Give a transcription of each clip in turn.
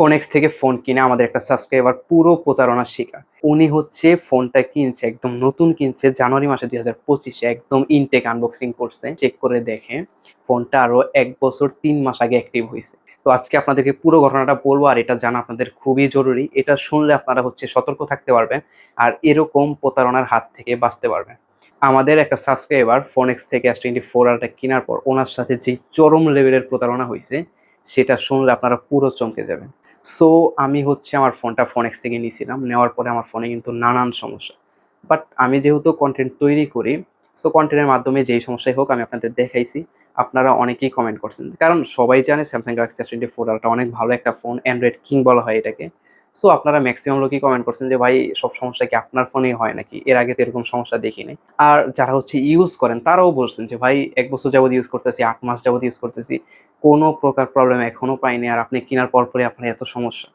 Phonics থেকে phone কিনে আমাদের একটা সাবস্ক্রাইবার পুরো প্রতারণার শিকার। উনি হচ্ছে ফোনটা কিনছে, একদম নতুন কিনছে, জানুয়ারি মাসে দুই হাজার পঁচিশে একদম ইনটেক আনবক্সিং করছে। চেক করে দেখে ফোনটা আরও এক বছর, তিন মাস আগে অ্যাক্টিভ হয়েছে। তো আজকে আপনাদেরকে পুরো ঘটনাটা বলব আর এটা জানা আপনাদের খুবই জরুরি। এটা শুনলে আপনারা হচ্ছে সতর্ক থাকতে পারবেন আর এরকম প্রতারণার হাত থেকে বাঁচতে পারবেন। আমাদের একটা সাবস্ক্রাইবার ফোনেক্স থেকে এস টোয়েন্টি ফোর আরটা কেনার পর ওনার সাথে যে চরম লেভেলের প্রতারণা হয়েছে, সেটা শুনলে আপনারা পুরো চমকে যাবেন। সো আমি হচ্ছে আমার ফোনটা ফোনেক্স থেকে নিয়েছিলাম। নেওয়ার পরে আমার ফোনে কিন্তু নানান সমস্যা। বাট আমি যেহেতু কন্টেন্ট তৈরি করি সো কন্টেন্টের মাধ্যমে যেই সমস্যাই হোক আমি আপনাদের দেখাইছি। আপনারা অনেকেই কমেন্ট করছেন। কারণ সবাই জানে স্যামসাং গ্যালাক্সি টোয়েন্টি ফোর আলটা অনেক ভালো একটা ফোন অ্যান্ড্রয়েড কিং বলা হয় এটাকে। সো আপনারা ম্যাক্সিমাম লোকই কমেন্ট করছেন যে, ভাই, সব সমস্যা কি আপনার ফোনেই হয় নাকি? এর আগে তো এরকম সমস্যা দেখিনি। আর যারা হচ্ছে ইউজ করেন, তারাও বলছেন যে, ভাই, এক বছর যাবত ইউজ করতেছি, আট মাস যাবত ইউজ করতেছি। কোনো প্রকার প্রবলেম এখনও পাইনি আর আপনি কেনার পর পরে আপনার এত সমস্যা।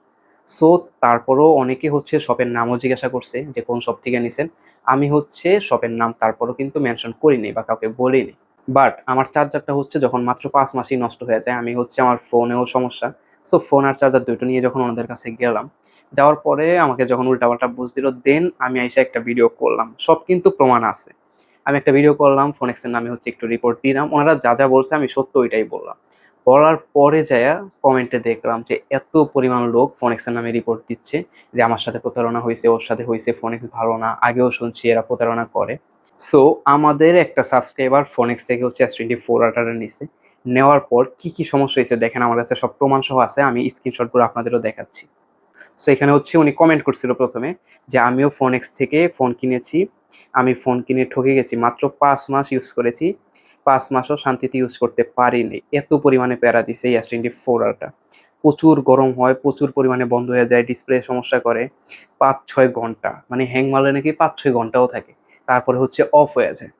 সো তারপরেও অনেকে হচ্ছে শপের নামও জিজ্ঞাসা করছে যে, কোন শপ থেকে নিছেন? আমি হচ্ছে শপের নাম তারপরও কিন্তু মেনশন করিনি বা কাউকে বলিনি। বাট আমার চার্জারটা হচ্ছে যখন মাত্র পাঁচ মাসেই নষ্ট হয়ে যায়, আমি হচ্ছে আমার ফোনেও সমস্যা। সো ফোন আর চার্জার দুটো নিয়ে যখন ওনাদের কাছে গেলাম, যাওয়ার পরে আমাকে যখন উল্টাপাল্টা বুঝ দিল দেন আমি এসে একটা ভিডিও করলাম। সব কিন্তু প্রমাণ আছে। আমি একটা ভিডিও করলাম ফোনেক্সের নামে হচ্ছে একটু রিপোর্ট দিলাম। ওনারা যা যা বলছে আমি সত্য ওইটাই বললাম। বলার পরে যায়া কমেন্টে দেখলাম যে এত পরিমাণ লোক ফোনেক্সের নামে রিপোর্ট দিচ্ছে যে আমার সাথে প্রতারণা হয়েছে, ওর সাথে হয়েছে ফোনেক্স ভালো না, আগেও শুনছি এরা প্রতারণা করে। সো আমাদের একটা সাবস্ক্রাইবার ফোনেক্স থেকে হচ্ছে এস টোয়েন্টি ফোর আটারে নিছে। নেওয়ার পর কি কি সমস্যা হয়েছে দেখেন, আমার কাছে সব প্রমাণ সহ আছে, আমি স্ক্রিনশটগুলো আপনাদেরও দেখাচ্ছি। সো এখানে হচ্ছে উনি কমেন্ট করছিল প্রথমে যে আমিও ফোন এক্স থেকে ফোন কিনেছি, আমি ফোন কিনে ঠকে গেছি, মাত্র পাঁচ মাস ইউজ করেছি। পাঁচ মাসও শান্তিতে ইউজ করতে পারিনি। এত পরিমাণে প্যারা দিছে এস টোয়েন্টি ফোর আরটা প্রচুর গরম হয়, প্রচুর পরিমাণে বন্ধ হয়ে যায় ডিসপ্লে সমস্যা করে পাঁচ ছয় ঘণ্টা। মানে হ্যাং মারলে নাকি পাঁচ ছয় ঘন্টাও থাকে। তারপরে হচ্ছে অফ হয়ে যায়।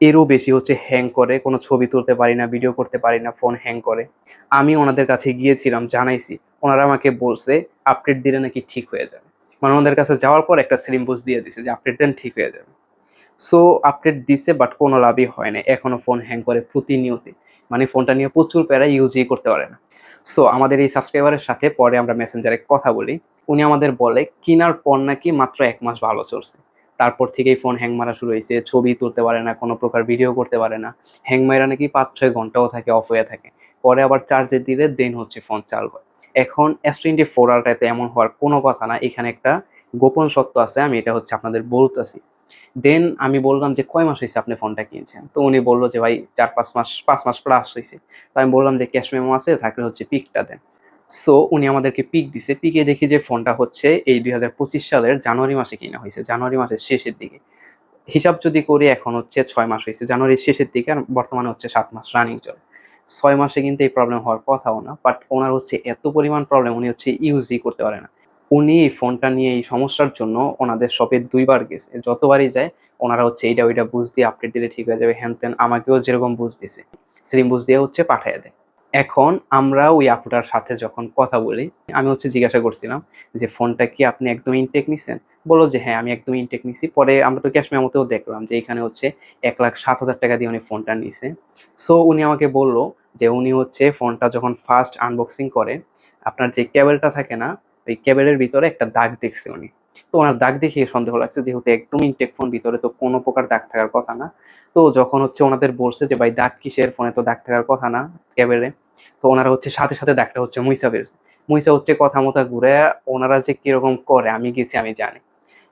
এরও বেশি হচ্ছে হ্যাং করে, কোনো ছবি তুলতে পারি না ভিডিও করতে পারি না ফোন হ্যাং করে। আমি ওনাদের কাছে গিয়েছিলাম, জানাইছি। ওনারা আমাকে বলছে আপডেট দিলে নাকি ঠিক হয়ে যাবে। মানে ওনাদের কাছে যাওয়ার পর একটা স্লিম বুস দিয়ে দিছে যে আপডেট দেন, ঠিক হয়ে যাবে। সো আপডেট দিছে বাট কোনো লাভই হয় না এখনও ফোন হ্যাং করে প্রতিনিয়ত মানে ফোনটা নিয়ে প্রচুর প্যারা ইউজই করতে পারে না। সো আমাদের এই সাবস্ক্রাইবারের সাথে পরে আমরা মেসেঞ্জারে কথা বলি। উনি আমাদের বলে, কেনার পর নাকি মাত্র এক মাস ভালো চলছে? তারপর থেকেই ফোন হ্যাং মারা শুরু হয়েছে। ছবি তুলতে পারে না, কোনো প্রকার ভিডিও করতে পারে না। হ্যাং মারা নাকি পাঁচ ছয় ঘন্টাও থাকে অফ হয়ে থাকে। পরে আবার চার্জে দিলে দেন হচ্ছে ফোন চাল হয়। এখন এস টোয়েন্টি ফোর আলটাতে এমন হওয়ার কোনো কথা না। এখানে একটা গোপন সত্য আছে, আমি এটা হচ্ছে আপনাদের বলতেছি। দেন আমি বললাম যে, কয় মাস হয়েছে আপনি ফোনটা কিনছেন? তো উনি বলল যে, ভাই, চার, পাঁচ মাস পাঁচ মাস প্লাস হয়েছে তো আমি বললাম যে, ক্যাশ মেমো আছে, থাকলে হচ্ছে পিকটা দেন। সো উনি আমাদেরকে পিক দিছে। পিকে দেখি যে ফোনটা হচ্ছে এই দুই হাজার পঁচিশ সালের জানুয়ারি মাসে কিনা হয়েছে জানুয়ারি মাসের শেষের দিকে। হিসাব যদি করি, এখন হচ্ছে ছয় মাস হয়েছে জানুয়ারির শেষের দিকে আর বর্তমানে হচ্ছে সাত মাস রানিং চলে। ছয় মাসে কিন্তু এই প্রবলেম হওয়ার কথাও না বাট ওনার হচ্ছে এত পরিমাণ প্রবলেম উনি হচ্ছে ইউজই করতে পারে না। উনি এই ফোনটা নিয়ে এই সমস্যার জন্য ওনাদের শপে দুইবার গেছে। যতবারই যায়, ওনারা হচ্ছে এইটা ওইটা বুঝ দিয়ে আপডেট দিলে ঠিক হয়ে যাবে। হ্যান ত্যান আমাকেও যেরকম বুঝ দিছে, সেরকম বুঝ দিয়ে হচ্ছে পাঠিয়ে দেয়। এখন আমরা ওই আপুটার সাথে যখন কথা বলি, আমি হচ্ছে জিজ্ঞাসা করছিলাম যে, ফোনটা কি আপনি একদম ইনটেক নিছেন? বলল যে হ্যাঁ আমি একদম ইনটেক নিছি। পরে আমরা তো ক্যাশ মেমোতেও দেখলাম যে, এখানে হচ্ছে এক লাখ সাত হাজার টাকা দিয়ে উনি ফোনটা নিছে। সো উনি আমাকে বলল যে, উনি হচ্ছে ফোনটা যখন ফার্স্ট আনবক্সিং করে, আপনার যে কেবেলটা থাকে না ওই কেবেলের ভিতরে একটা দাগ দেখছে উনি। তো ওনার দাগ দেখিয়ে সন্দেহ লাগছে যেহেতু একদম ইনটেক ফোন ভিতরে, তো কোনো প্রকার দাগ থাকার কথা না। তো যখন হচ্ছে ওনাদের বলছে যে, ভাই, দাগ কিসের? ফোনে তো দাগ থাকার কথা না কেবেলে তো ওনারা হচ্ছে সাথে সাথে দাগটা হচ্ছে মুইসা বেরোছে মুইসা হচ্ছে কথা মতো ঘুরে ওনারা যে কীরকম করে, আমি গেছি, আমি জানি।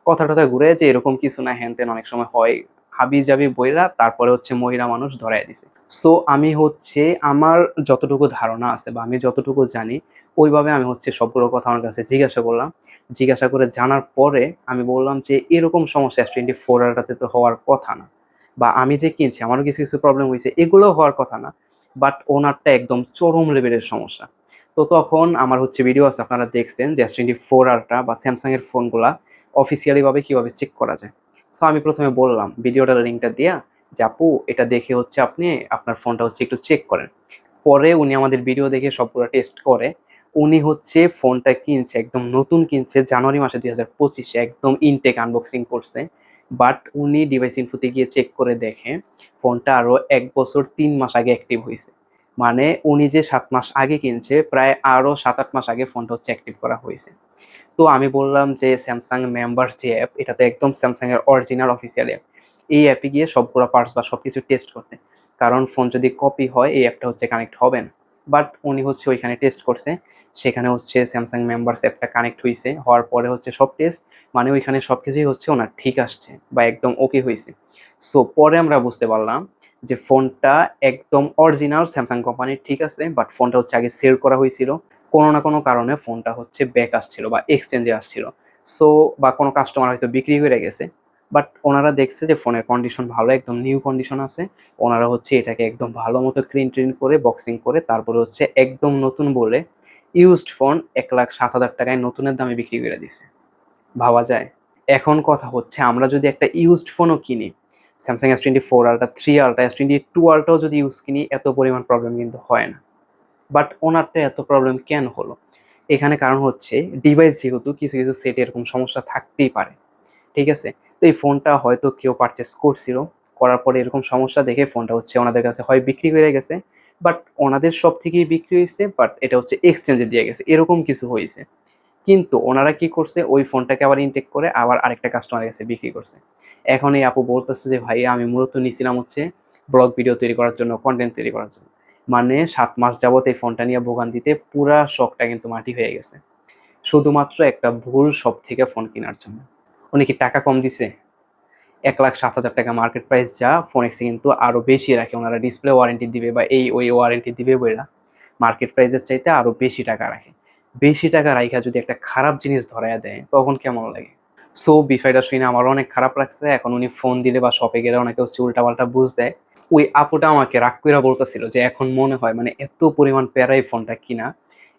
কথা টথা ঘুরে যে এরকম কিছু না হ্যান অনেক সময় হয়। হাবি জাবি বইরা তারপরে হচ্ছে মহিলা মানুষ ধরাই দিছে। সো আমি হচ্ছে আমার যতটুকু ধারণা আছে বা আমি যতটুকু জানি, ওইভাবে আমি হচ্ছে সবগুলো কথা আমার কাছে জিজ্ঞাসা করলাম। জিজ্ঞাসা করে জানার পরে আমি বললাম যে, এরকম সমস্যা এস টোয়েন্টি ফোর আরটাতে তো হওয়ার কথা না। বা আমি যে কিনছি, আমারও কিছু কিছু প্রবলেম হয়েছে, এগুলো হওয়ার কথা না। বাট ওনারটা একদম চরম লেভেলের সমস্যা। তো তখন আমার হচ্ছে ভিডিও আছে, আপনারা দেখছেন যে এস টোয়েন্টি ফোর আরটা বা স্যামসাংয়ের ফোনগুলা অফিসিয়ালিভাবে কীভাবে চেক করা যায়। সো আমি প্রথমে বললাম ভিডিওটার লিঙ্কটা দিয়া যে, আপু, এটা দেখে হচ্ছে আপনি, আপনার ফোনটা হচ্ছে একটু চেক করেন। পরে উনি আমাদের ভিডিও দেখে সবগুলো টেস্ট করে। উনি হচ্ছে ফোনটা কিনছে, একদম নতুন কিনছে, জানুয়ারি মাসে দুই হাজার পঁচিশে, একদম ইনটেক আনবক্সিং করছে। বাট উনি ডিভাইস ইনফোতে গিয়ে চেক করে দেখে, ফোনটা আরও এক বছর তিন মাস আগে অ্যাক্টিভ হয়েছে মানে উনি যে সাত মাস আগে কিনছে, প্রায় আরও সাত আট মাস আগে ফোনটা হচ্ছে অ্যাক্টিভ করা হয়েছে। তো আমি বললাম যে স্যামসাং মেম্বার্স যে অ্যাপ এটা তো একদম স্যামসাং এর অরিজিনাল অফিসিয়াল অ্যাপ এই অ্যাপে গিয়ে সবগুলো পার্টস বা সব কিছু টেস্ট করতে। কারণ ফোন যদি কপি হয়, এই অ্যাপটা হচ্ছে কানেক্ট হবে না। বাট উনি হচ্ছে ওইখানে টেস্ট করছে, সেখানে হচ্ছে স্যামসাং মেম্বার্স অ্যাপটা কানেক্ট হয়েছে হওয়ার পরে হচ্ছে সব টেস্ট মানে ওইখানে সব কিছুই হচ্ছে ওনার ঠিক আসছে বা একদম ওকে হয়েছে সো পরে আমরা বুঝতে পারলাম যে ফোনটা একদম অরিজিনাল স্যামসাং কোম্পানির ঠিক আছে? বাট ফোনটা হচ্ছে আগে সেল করা হয়েছিল। কোনো না কোনো কারণে ফোনটা হচ্ছে ব্যাক আসছিল বা এক্সচেঞ্জে আসছিল। সো বা কোনো কাস্টমার হয়তো বিক্রি হয়ে গেছে। বাট ওনারা দেখছে যে ফোনের কন্ডিশন ভালো, একদম নিউ কন্ডিশন আছে। ওনারা হচ্ছে এটাকে একদম ভালো মতো ক্লিন ট্রিন করে বক্সিং করে, তারপরে হচ্ছে একদম নতুন বলে ইউজড ফোন এক লাখ সাত হাজার টাকায় নতুনের দামে বিক্রি করে দিছে। ভাবা যায়। এখন কথা হচ্ছে, আমরা যদি একটা ইউজড ফোনও কিনি Samsung S twenty four Ultra three Ultra S twenty two আলটাও যদি ইউজ কিনি, এত পরিমাণ প্রবলেম কিন্তু হয় না। বাট ওনারটা এত প্রবলেম কেন হলো? এখানে কারণ হচ্ছে ডিভাইস যেহেতু কিছু কিছু সেটে এরকম সমস্যা থাকতেই পারে। ঠিক আছে? তো এই ফোনটা হয়তো কেউ পারচেস করছিল। করার পরে এরকম সমস্যা দেখে ফোনটা হচ্ছে ওনাদের কাছে হয় বিক্রি হয়ে গেছে। বাট ওনাদের সব থেকেই বিক্রি হয়েছে বাট এটা হচ্ছে এক্সচেঞ্জে দিয়ে গেছে। এরকম কিছু হয়েছে। কিন্তু ওনারা কি করছে? ওই ফোনটাকে আবার ইনটেক করে আবার আরেকটা কাস্টমারের কাছে বিক্রি করছে। এখন এই আপু বলতেছে যে, ভাই, আমি মূলত নিছিলাম হচ্ছে ব্লগ ভিডিও তৈরি করার জন্য কন্টেন্ট তৈরি করার জন্য। মানে সাত মাস যাবত এই ফোনটা নিয়ে ভোগান দিতে পুরা শখটা কিন্তু মাটি হয়ে গেছে। শুধুমাত্র একটা ভুল সব থেকে ফোন কেনার জন্য। উনি কি টাকা কম দিছে? এক লাখ সাত হাজার টাকা মার্কেট প্রাইস যা ফোন এক্সে কিন্তু আরও বেশি রাখে ওনারা। ডিসপ্লে ওয়ারেন্টি দিবে বা এই ওই ওয়ারেন্টি দিবে বইরা। মার্কেট প্রাইসের চাইতে আরও বেশি টাকা রাখে। বেশি টাকা রাইখা যদি একটা খারাপ জিনিস ধরাইয়া দেয়, তখন কেমন লাগে? সো বিষয়টা শুনে আমার অনেক খারাপ লাগছে। এখন উনি ফোন দিলে বা শপে গেলে অনেকে হচ্ছে উল্টাপাল্টা বুঝ দেয়। ওই আপুটা আমাকে রাগ করে বলতেছিল যে, এখন মনে হয় মানে এত পরিমাণ প্যারাই ফোনটা কিনা?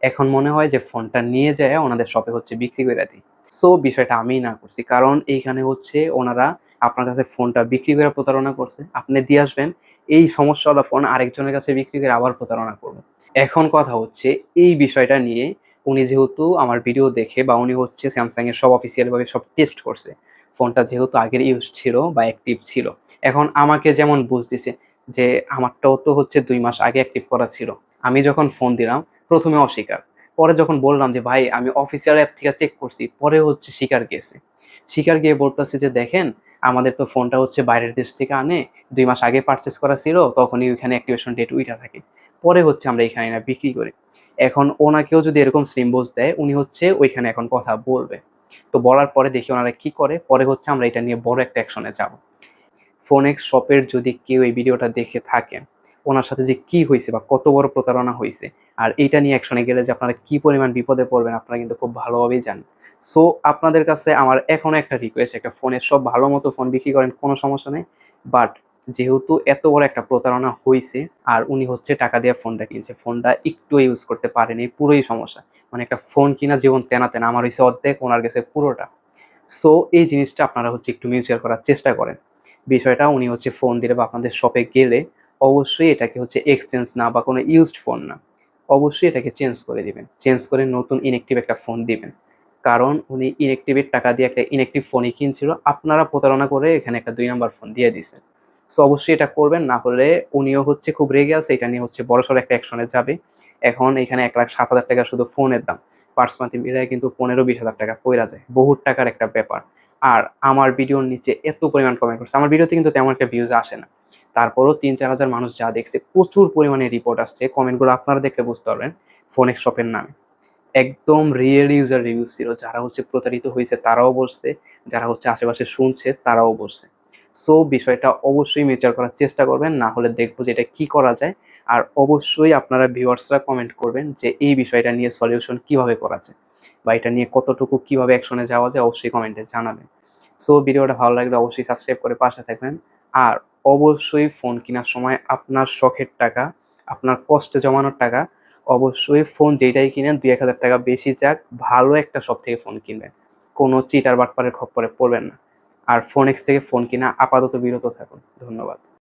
এখন মনে হয় যে ফোনটা নিয়ে যায়, ওনাদের শপে হচ্ছে বিক্রি করে দিই সো বিষয়টা আমি না করছি। কারণ এইখানে হচ্ছে ওনারা আপনার কাছে ফোনটা বিক্রি করে প্রতারণা করছে। আপনি দিয়ে আসবেন, এই সমস্যাওয়ালা ফোন আরেকজনের কাছে বিক্রি করে আবার প্রতারণা করবে। এখন কথা হচ্ছে, এই বিষয়টা নিয়ে উনি যেহেতু আমার ভিডিও দেখে বা উনি হচ্ছে স্যামসাং এর সব অফিসিয়ালভাবে সব টেস্ট করছে। ফোনটা যেহেতু আগের ইউজ ছিল বা অ্যাক্টিভ ছিল। এখন আমাকে যেমন বুঝতেছে যে আমারটাও তো হচ্ছে দুই মাস আগে অ্যাক্টিভ করা ছিল। আমি যখন ফোন দিলাম, প্রথমে অস্বীকার। পরে যখন বললাম যে, ভাই, আমি অফিসিয়াল অ্যাপ থেকে চেক করছি। পরে হচ্ছে শিকার গেছে শিকার গিয়ে বলতেছে যে, দেখেন, আমাদের তো ফোনটা হচ্ছে বাইরের দেশ থেকে আনে, দুই মাস আগে পারচেস করা ছিল, তখনই ওইখানে অ্যাক্টিভেশন ডেট উইটা থাকে। পরে হচ্ছে আমরা এখানে না বিক্রি করি। এখন ওনাকেও যদি এরকম বোঝ দেয়, উনি হচ্ছে ওইখানে এখন কথা বলবে। তো বলার পরে দেখি ওনারা কি করে, পরে হচ্ছে আমরা এটা নিয়ে বড় একটা অ্যাকশনে যাব। ফোনেক্স শপের যদি কেউ এই ভিডিওটা দেখে থাকেন ওনার সাথে যে কি হয়েছে বা কত বড় প্রতারণা হয়েছে আর এইটা নিয়ে অ্যাকশনে গেলে যে আপনারা কি পরিমাণ বিপদে পড়বেন, আপনারা কিন্তু খুব ভালোভাবেই জানেন। সো আপনাদের কাছে আমার এখনও একটা রিকোয়েস্ট একটা ফোনের সব ভালো মতো ফোন বিক্রি করেন, কোনো সমস্যা নেই। বাট যেহেতু এত বড় একটা প্রতারণা হয়েছে আর উনি হচ্ছে টাকা দিয়ে ফোনটা কিনছে। ফোনটা একটু ইউজ করতে পারেনি, পুরোই সমস্যা। মানে একটা ফোন কিনা জীবন তেনা তেনা আমার হয়েছে অর্ধেক, ওনার গেছে পুরোটা। সো এই জিনিসটা আপনারা হচ্ছে একটু মিউচুয়াল করার চেষ্টা করেন। বিষয়টা উনি হচ্ছে ফোন দিলে বা আপনাদের শপে গেলে অবশ্যই এটাকে হচ্ছে এক্সচেঞ্জ না বা কোনো ইউজড ফোন না, অবশ্যই এটাকে চেঞ্জ করে দিবেন। চেঞ্জ করে নতুন ইনেকটিভ একটা ফোন দিবেন। কারণ উনি ইনেকটিভের টাকা দিয়ে একটা ইনেকটিভ ফোনই কিনছিল, আপনারা প্রতারণা করে এখানে একটা দুই নাম্বার ফোন দিয়ে দিছেন সো অবশ্যই এটা করবেন, না হলে উনিও হচ্ছে খুব রেগে আছে, এটা নিয়ে হচ্ছে বড়সড় একটা অ্যাকশনে যাবে। এখন এখানে এক লাখ সাত হাজার টাকা শুধু ফোনের দাম। পার্স মান্থলি মিলায় কিন্তু পনেরো বিশ হাজার টাকা পড়া যায়। বহুত টাকার একটা ব্যাপার। আর আমার ভিডিওর নিচে এত পরিমাণ কমেন্ট করছে, আমার ভিডিওতে কিন্তু তেমন একটা ভিউজ আসে না। তারপরও তিন চার হাজার মানুষ যা দেখছে, প্রচুর পরিমাণে রিপোর্ট আসছে। কমেন্টগুলো আপনারা দেখলে বুঝতে পারবেন ফোনেক্স শপের নামে। একদম রিয়েল ইউজার রিভিউ ছিল, যারা হচ্ছে প্রতারিত হয়েছে তারাও বলছে, যারা হচ্ছে আশেপাশে শুনছে, তারাও বলছে। সো বিষয়টা অবশ্যই মিউচুয়াল করার চেষ্টা করবেন, না হলে দেখব যে এটা কি করা যায়। আর অবশ্যই আপনারা ভিউয়ার্সরা কমেন্ট করবেন যে এই বিষয়টা নিয়ে সলিউশন কীভাবে করা যায় বা এটা নিয়ে কতটুকু কীভাবে অ্যাকশনে যাওয়া যায় অবশ্যই কমেন্টে জানাবেন। সো ভিডিওটা ভালো লাগলে অবশ্যই সাবস্ক্রাইব করে পাশে থাকবেন। আর অবশ্যই ফোন কেনার সময় আপনার শখের টাকা, আপনার কষ্টে জমানোর টাকা, অবশ্যই ফোন যেটাই কিনেন, দুই এক হাজার টাকা বেশি যাক, ভালো একটা শপ থেকে ফোন কিনবেন। কোনো চিটার বাটপারের খপ্পরে পড়বেন না। আর ফোন এক্স থেকে ফোন কিনা আপাতত বিরত থাকুন। ধন্যবাদ।